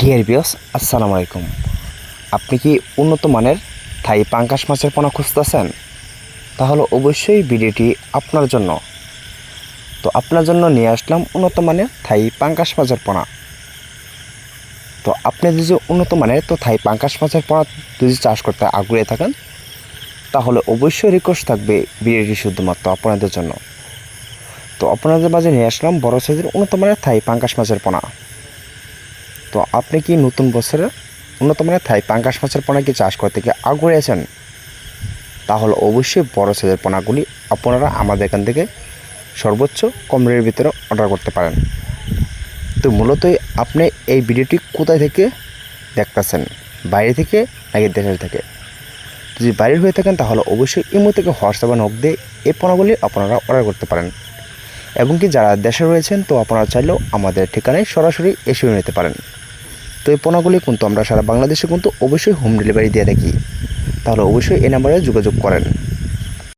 Deer বিয়স আসসালামু আলাইকুম। আপনি কি উন্নত মানের থাই পাঙ্কাশ মাছের পোনা খুঁজতেছেন? তাহলে অবশ্যই ভিডিওটি আপনার জন্য। তো আপনার জন্য নিয়ে আসলাম উন্নত মানের থাই পাঙ্কাশ মাছের পোনা। তো আপনি যদি উন্নত মানের তো থাই পাঙ্কাশ মাছের পোনা যদি চাষ করতে আগ্রহী থাকেন, তাহলে অবশ্যই রিকোয়েস্ট থাকবে ভিডিওটি শুধুমাত্র আপনাদের জন্য। তো আপনাদের মাঝে নিয়ে আসলাম বড় সাইজের উন্নত মানের থাই পাঙ্কাশ মাছের পোনা। তো আপনি কি নতুন বছরে উন্নত মানের থাই পাঙ্কাশ মাছের পোনা কি চাষ করতে কি আগ্রহী আছেন? তাহলে অবশ্যই বড় সাইজের পোনাগুলি আপনারা আমাদের এখান থেকে সর্বোচ্চ কম রেটের ভিতরে অর্ডার করতে পারেন। তো মূলত আপনি এই ভিডিওটি কোথায় থেকে দেখতেছেন? বাইরে থেকে নাকি দেশের থেকে? যদি বাইরের হয়ে থাকেন, তাহলে অবশ্যই ইমো থেকে হোয়াটসঅ্যাপে নক দিয়ে এই পণ্যগুলি আপনারা অর্ডার করতে পারেন। এবং কি যারা দেশে রয়েছেন, তো আপনারা চাইলেও আমাদের ঠিকানায় সরাসরি এসেও নিতে পারেন। তো এই পণ্যগুলি কিন্তু আমরা সারা বাংলাদেশে কিন্তু অবশ্যই হোম ডেলিভারি দিয়ে থাকি। তাহলে অবশ্যই এই নাম্বারে যোগাযোগ করেন।